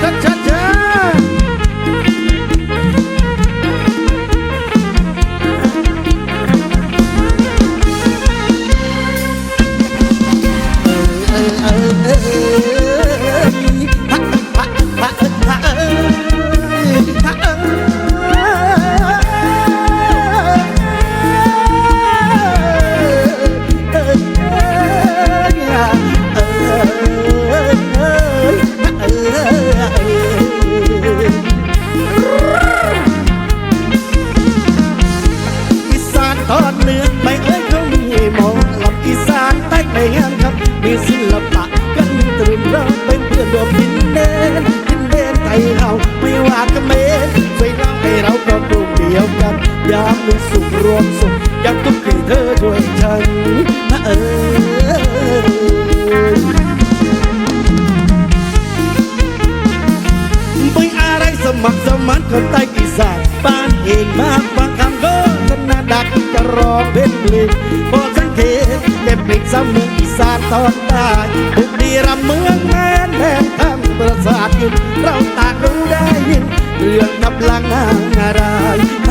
닥쳐 น้ำเป็นสุขรวมสุขอยากตุ้มให้เธอช่วยฉันนะเออมัครสมันคนไต้กีสานบ้านเองมากบางคำก็สนาดักจะรอเพลงเพลงพอสังเกตเก็บปิกสมืออีสานตอนใต้บุกดีรำเมืองแม่แทบทั้งประสาทอยู่เราตา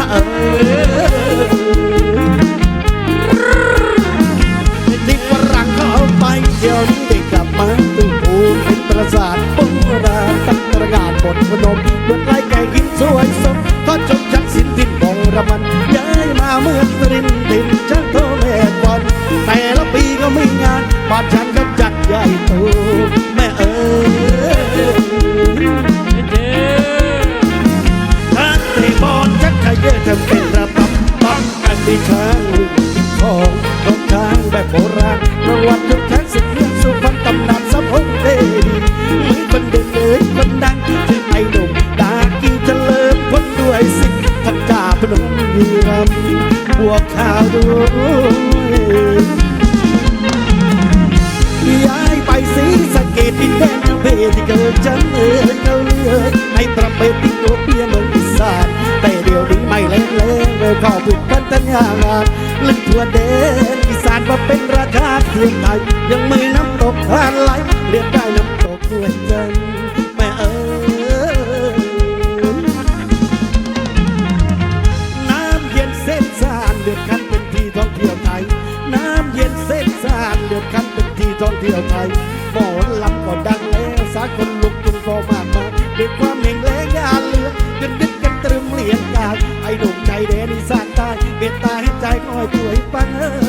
เออที่ฝรั่งเขาไปเดี๋ยวนี้ได้กลับมาตึงปูเป็นประสาทโบราตั้งตระการบทพนมเมื่อไรแก่กินสวยสมทอดจบชักสินทินบงระมันย้ายมาเมืองตริน บังกันที่ช้างลูกทองรถช้างแบบโบราณประวัติทุกช้างสิบเรื่องสุพรรณตำนานสะพงเทดีเหมือนคนเด่นเลยคนดังที่ไอ้หนุ่มดากีเจริญพ้นด้วยสิทธิ์ทักจ่าพนมยีรำบัวขาวดวงางานลึกทั่วเดนอีสานมาเป็นราชาเทียงไทยยังไมีน้ำตกผ่านไหลเรียกได้น้ำตกด้วยจันแม่เอ๋ยน้ำเย็นเส้นสานเดือดคันเป็นที่ท่องเที่ยวไทย น้ำเย็นเส้นสานเดือดคันเป็นที่ท่องเที่ยวไทยหมอลำก็ดังแล้วสากลลุกจุงฟอมากมายด้วยความเห่งแล้งยาเลือจนดึกกันตรึมเหลียงกายไอ้หนุ่มใจแดนอีสานใต้เบียดตาให้ ใจคอยช่วยปังเออ